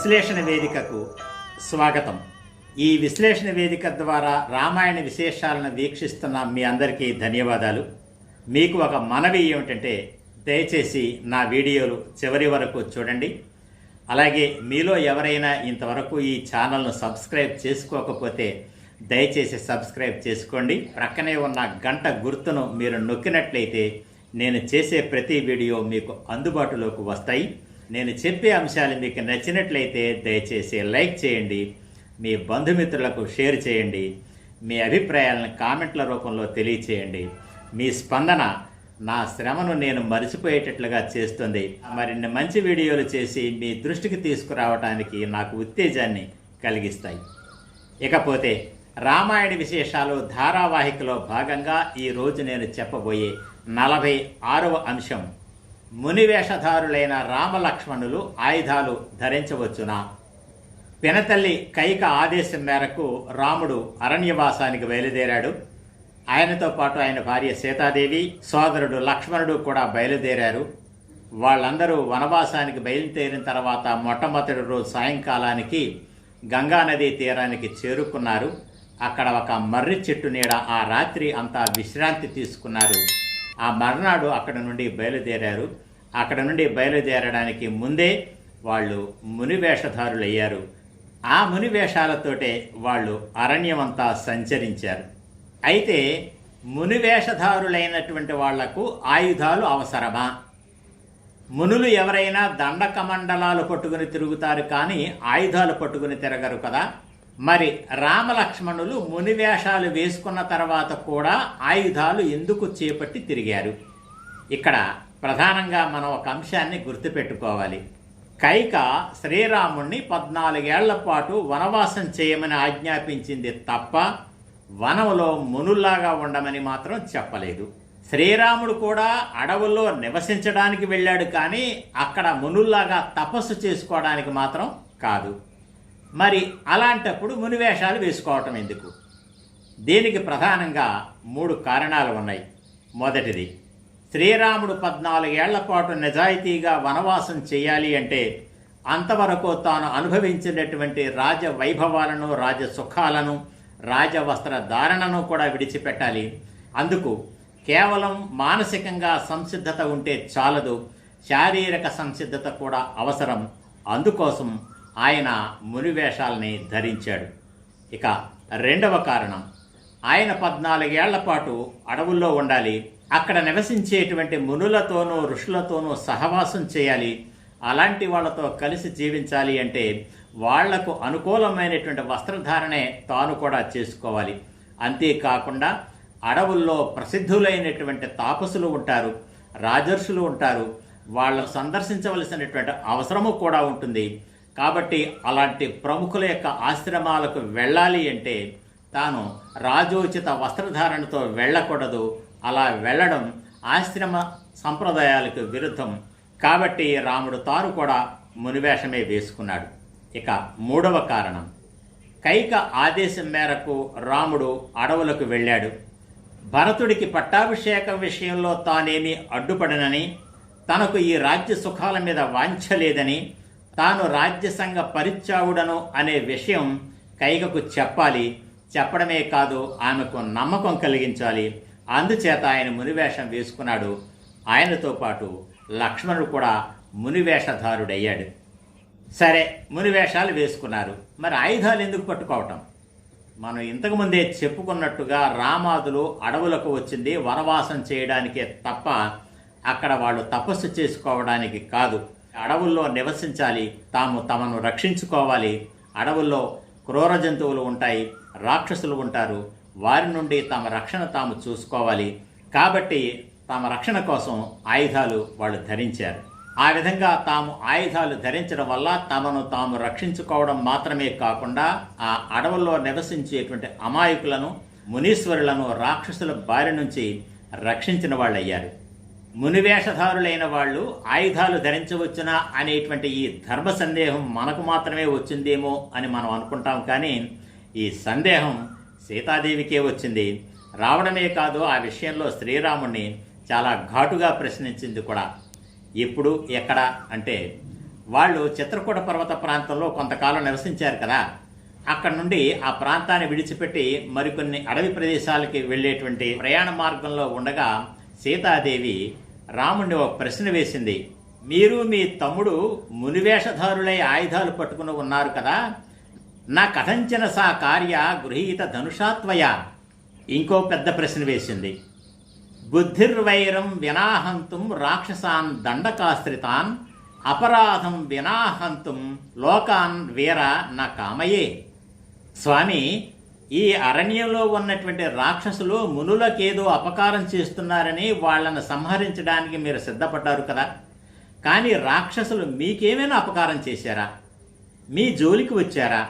విశ్లేషణ వేదికకు స్వాగతం. ఈ విశ్లేషణ వేదిక ద్వారా రామాయణ విశేషాలను వీక్షిస్తున్న మీ అందరికీ ధన్యవాదాలు. మీకు ఒక మనవి ఏమిటంటే దయచేసి నా వీడియోలు చివరి వరకు చూడండి. అలాగే మీలో ఎవరైనా ఇంతవరకు ఈ ఛానల్ను సబ్స్క్రైబ్ చేసుకోకపోతే దయచేసి సబ్స్క్రైబ్ చేసుకోండి. ప్రక్కనే ఉన్న గంట గుర్తును మీరు నొక్కినట్లయితే నేను చేసే ప్రతి వీడియో మీకు అందుబాటులోకి వస్తాయి. నేను చెప్పే అంశాలు మీకు నచ్చినట్లయితే దయచేసి లైక్ చేయండి మీ బంధుమిత్రులకు షేర్ చేయండి మీ అభిప్రాయాలను కామెంట్ల రూపంలో తెలియచేయండి. మీ స్పందన నా శ్రమను నేను మరిచిపోయేటట్లుగా చేస్తుంది. మరిన్ని మంచి వీడియోలు చేసి మీ దృష్టికి తీసుకురావడానికి నాకు ఉత్తేజాన్ని కలిగిస్తాయి. ఇకపోతే రామాయణ విశేషాలు ధారావాహికలో భాగంగా ఈ రోజు నేను చెప్పబోయే నలభై ఆరవ అంశం మునివేషధారులైన రామలక్ష్మణులు ఆయుధాలు ధరించవచ్చునా? పినతల్లి కైక ఆదేశం మేరకు రాముడు అరణ్యవాసానికి బయలుదేరాడు. ఆయనతో పాటు ఆయన భార్య సీతాదేవి సోదరుడు లక్ష్మణుడు కూడా బయలుదేరారు. వాళ్ళందరూ వనవాసానికి బయలుదేరిన తర్వాత మొట్టమొదటి రోజు సాయంకాలానికి గంగానదీ తీరానికి చేరుకున్నారు. అక్కడ ఒక మర్రి చెట్టు నీడ ఆ రాత్రి అంతా విశ్రాంతి తీసుకున్నారు. ఆ మర్నాడు అక్కడ నుండి బయలుదేరారు. అక్కడ నుండి బయలుదేరడానికి ముందే వాళ్ళు మునివేషధారులయ్యారు ఆ మునివేషాలతోటే వాళ్ళు అరణ్యమంతా సంచరించారు. అయితే మునివేషధారులైనటువంటి వాళ్ళకు ఆయుధాలు అవసరమా? మునులు ఎవరైనా దండకమండలాలు పట్టుకుని తిరుగుతారు కానీ ఆయుధాలు పట్టుకుని తిరగరు కదా? మరి రామలక్ష్మణులు మునివేషాలు వేసుకున్న తర్వాత కూడా ఆయుధాలు ఎందుకు చేపట్టి తిరిగారు? ఇక్కడ ప్రధానంగా మనం ఒక అంశాన్ని గుర్తుపెట్టుకోవాలి. కైక శ్రీరాముణ్ణి పద్నాలుగేళ్ళ పాటు వనవాసం చేయమని ఆజ్ఞాపించింది తప్ప వనంలో మునుల్లాగా ఉండమని మాత్రం చెప్పలేదు. శ్రీరాముడు కూడా అడవుల్లో నివసించడానికి వెళ్ళాడు కానీ అక్కడ మునుల్లాగా తపస్సు చేసుకోవడానికి మాత్రం కాదు. మరి అలాంటప్పుడు మునివేషాలు వేసుకోవటం ఎందుకు? దీనికి ప్రధానంగా మూడు కారణాలు ఉన్నాయి. మొదటిది శ్రీరాముడు పద్నాలుగేళ్ళ పాటు నిజాయితీగా వనవాసం చేయాలి అంటే అంతవరకు తాను అనుభవించినటువంటి రాజ వైభవాలను రాజ సుఖాలను రాజవస్త్ర ధారణను కూడా విడిచిపెట్టాలి. అందుకు కేవలం మానసికంగా సంసిద్ధత ఉంటే చాలదు శారీరక సంసిద్ధత కూడా అవసరం. అందుకోసం ఆయన మునివేషాలని ధరించాడు. ఇక రెండవ కారణం ఆయన పద్నాలుగేళ్ళ పాటు అడవుల్లో ఉండాలి అక్కడ నివసించేటువంటి మునులతోనూ ఋషులతోనూ సహవాసం చేయాలి అలాంటి వాళ్ళతో కలిసి జీవించాలి అంటే వాళ్ళకు అనుకూలమైనటువంటి వస్త్రధారణే తాను కూడా చేసుకోవాలి. అంతేకాకుండా అడవుల్లో ప్రసిద్ధులైనటువంటి తాపసులు ఉంటారు రాజర్షులు ఉంటారు వాళ్ళను సందర్శించవలసినటువంటి అవసరము కూడా ఉంటుంది. కాబట్టి అలాంటి ప్రముఖుల యొక్క ఆశ్రమాలకు వెళ్ళాలి అంటే తాను రాజోచిత వస్త్రధారణతో వెళ్ళకూడదు. అలా వెళ్ళడం ఆశ్రమ సంప్రదాయాలకు విరుద్ధం. కాబట్టి రాముడు తాను కూడా మునివేషమే వేసుకున్నాడు. ఇక మూడవ కారణం. కైక ఆదేశం మేరకు రాముడు అడవులకు వెళ్ళాడు. భరతుడికి పట్టాభిషేకం విషయంలో తానేమీ అడ్డుపడనని తనకు ఈ రాజ్య సుఖాల మీద వాంఛ లేదని తాను రాజ్యసంగ పరిత్యాగుడను అనే విషయం కైకకు చెప్పాలి. చెప్పడమే కాదు ఆమెకు నమ్మకం కలిగించాలి. అందుచేత ఆయన మునివేషం వేసుకున్నాడు. ఆయనతో పాటు లక్ష్మణుడు కూడా మునివేషధారుడయ్యాడు. సరే మునివేషాలు వేసుకున్నారు. మరి ఆయుధాలు ఎందుకు పట్టుకోవటం? మనం ఇంతకుముందే చెప్పుకున్నట్టుగా రామాదులు అడవులకు వచ్చింది వనవాసం చేయడానికే తప్ప అక్కడ వాళ్ళు తపస్సు చేసుకోవడానికి కాదు. అడవుల్లో నివసించాలి తాము తమను రక్షించుకోవాలి. అడవుల్లో క్రూర జంతువులు ఉంటాయి రాక్షసులు ఉంటారు. వారి నుండి తమ రక్షణ తాము చూసుకోవాలి. కాబట్టి తమ రక్షణ కోసం ఆయుధాలు వాళ్ళు ధరించారు. ఆ విధంగా తాము ఆయుధాలు ధరించడం వల్ల తమను తాము రక్షించుకోవడం మాత్రమే కాకుండా ఆ అడవుల్లో నివసించేటువంటి అమాయకులను మునీశ్వరులను రాక్షసుల బారి నుంచి రక్షించిన వాళ్ళయ్యారు. మునివేషధారులైన వాళ్ళు ఆయుధాలు ధరించవచ్చునా అనేటువంటి ఈ ధర్మ సందేహం మనకు మాత్రమే వచ్చిందేమో అని మనం అనుకుంటాం కానీ ఈ సందేహం సీతాదేవికే వచ్చింది. రావడమే కాదు ఆ విషయంలో శ్రీరాముణ్ణి చాలా ఘాటుగా ప్రశ్నించింది కూడా. ఎప్పుడు ఎక్కడ అంటే వాళ్ళు చిత్రకూట పర్వత ప్రాంతంలో కొంతకాలం నివసించారు కదా. అక్కడ నుండి ఆ ప్రాంతాన్ని విడిచిపెట్టి మరికొన్ని అడవి ప్రదేశాలకి వెళ్ళేటువంటి ప్రయాణ మార్గంలో ఉండగా సీతాదేవి రాముణ్ణి ఒక ప్రశ్న వేసింది. మీరు మీ తమ్ముడు మునివేషధారులై ఆయుధాలు పట్టుకుని ఉన్నారు కదా? నా కథంచిన సా కార్య గృహీత ధనుషాత్వయ. ఇంకో పెద్ద ప్రశ్న వేసింది. బుద్ధిర్వైరం వినాహంతుం రాక్షసాన్ దండకాశ్రితాన్ అపరాధం వినాహంతుం లోకాన్ వీర నా కామయే. స్వామి ఈ అరణ్యంలో ఉన్నటువంటి రాక్షసులు మునులకేదో అపకారం చేస్తున్నారని వాళ్ళను సంహరించడానికి మీరు సిద్ధపడ్డారు కదా. కానీ రాక్షసులు మీకేమైనా అపకారం చేశారా? మీ జోలికి వచ్చారా?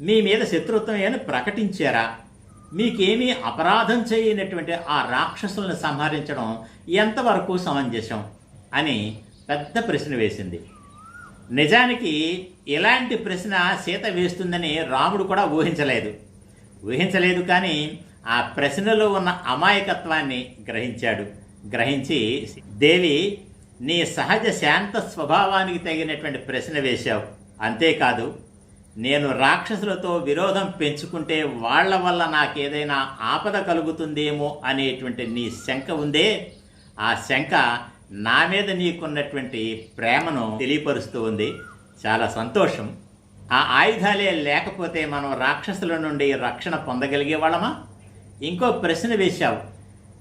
మీ మీద శత్రుత్వం ఏమైనా ప్రకటించారా? మీకేమీ అపరాధం చేయనటువంటి ఆ రాక్షసులను సంహరించడం ఎంతవరకు సమంజసం అని పెద్ద ప్రశ్న వేసింది. నిజానికి ఇలాంటి ప్రశ్న సీత వేస్తుందని రాముడు కూడా ఊహించలేదు. ఊహించలేదు కానీ ఆ ప్రశ్నలో ఉన్న అమాయకత్వాన్ని గ్రహించాడు. గ్రహించి దేవి నీ సహజ శాంత స్వభావానికి తగినటువంటి ప్రశ్న వేశావు. అంతేకాదు నేను రాక్షసులతో విరోధం పెంచుకుంటే వాళ్ళ వల్ల నాకేదైనా ఆపద కలుగుతుందేమో అనేటువంటి నీ శంక ఉందే ఆ శంక నా మీద నీకున్నటువంటి ప్రేమను తెలియపరుస్తూ ఉంది. చాలా సంతోషం. ఆ ఆయుధాలే లేకపోతే మనం రాక్షసుల నుండి రక్షణ పొందగలిగే వాళ్ళమా? ఇంకో ప్రశ్న వేశావు.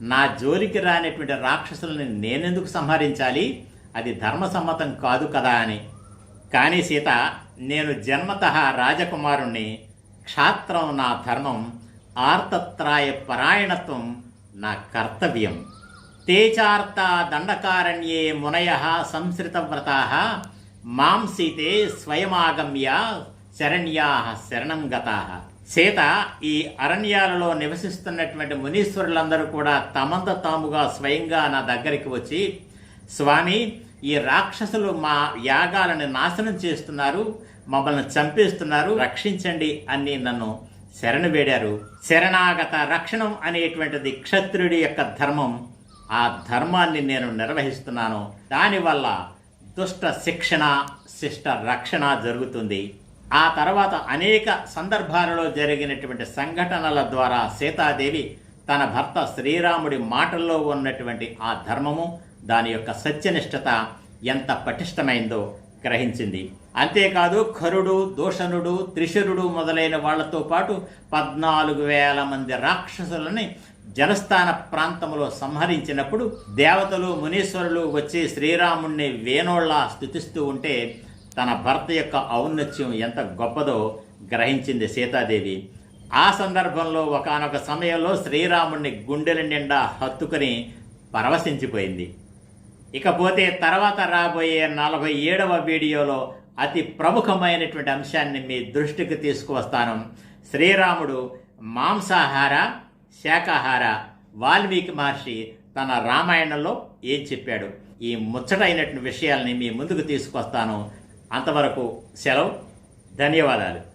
నా జోలికి రానటువంటి రాక్షసులను నేనెందుకు సంహరించాలి? అది ధర్మసమ్మతం కాదు కదా అని. కానీ సీత నేను జన్మత రాజకుమారుణ్ణి. క్షాత్రం నా ధర్మం ఆర్తత్రాయ పరాయణత్వం నా కర్తవ్యం. తేచార్త దండకారణ్యే మునయ సంశ్రితవ్రతా మాం సీతే స్వయమాగమ్య శరణ్యా శరణం గతా. సీత ఈ అరణ్యాలలో నివసిస్తున్నటువంటి మునీశ్వరులందరూ కూడా తమంత తాముగా స్వయంగా నా దగ్గరికి వచ్చి స్వామి ఈ రాక్షసులు మా యాగాలను నాశనం చేస్తున్నారు మమ్మల్ని చంపేస్తున్నారు రక్షించండి అని నన్ను శరణు వేడారు. శరణాగత రక్షణం అనేటువంటిది క్షత్రుడి యొక్క ధర్మం. ఆ ధర్మాన్ని నేను నిర్వహిస్తున్నాను. దానివల్ల దుష్ట శిక్షణ శిష్ట రక్షణ జరుగుతుంది. ఆ తర్వాత అనేక సందర్భాలలో జరిగినటువంటి సంఘటనల ద్వారా సీతాదేవి తన భర్త శ్రీరాముడి మాటల్లో ఉన్నటువంటి ఆ ధర్మము దాని యొక్క సత్యనిష్టత ఎంత పటిష్టమైందో గ్రహించింది. అంతేకాదు ఖరుడు దూషణుడు త్రిశరుడు మొదలైన వాళ్ళతో పాటు పద్నాలుగు వేల మంది రాక్షసులని జలస్థాన ప్రాంతంలో సంహరించినప్పుడు దేవతలు మునీశ్వరులు వచ్చి శ్రీరాముణ్ణి వేణోళ్ళ స్థుతిస్తూ ఉంటే తన భర్త యొక్క ఔన్నత్యం ఎంత గొప్పదో గ్రహించింది సీతాదేవి. ఆ సందర్భంలో ఒకనొక సమయంలో శ్రీరాముణ్ణి గుండెల నిండా హత్తుకొని పరవశించిపోయింది. ఇకపోతే తర్వాత రాబోయే నలభై ఏడవ వీడియోలో అతి ప్రముఖమైనటువంటి అంశాన్ని మీ దృష్టికి తీసుకువస్తాను. శ్రీరాముడు మాంసాహార శాకాహార వాల్మీకి మహర్షి తన రామాయణంలో ఏం చెప్పాడు? ఈ ముచ్చటైనటువంటి విషయాల్ని మీ ముందుకు తీసుకొస్తాను. అంతవరకు సెలవు. ధన్యవాదాలు.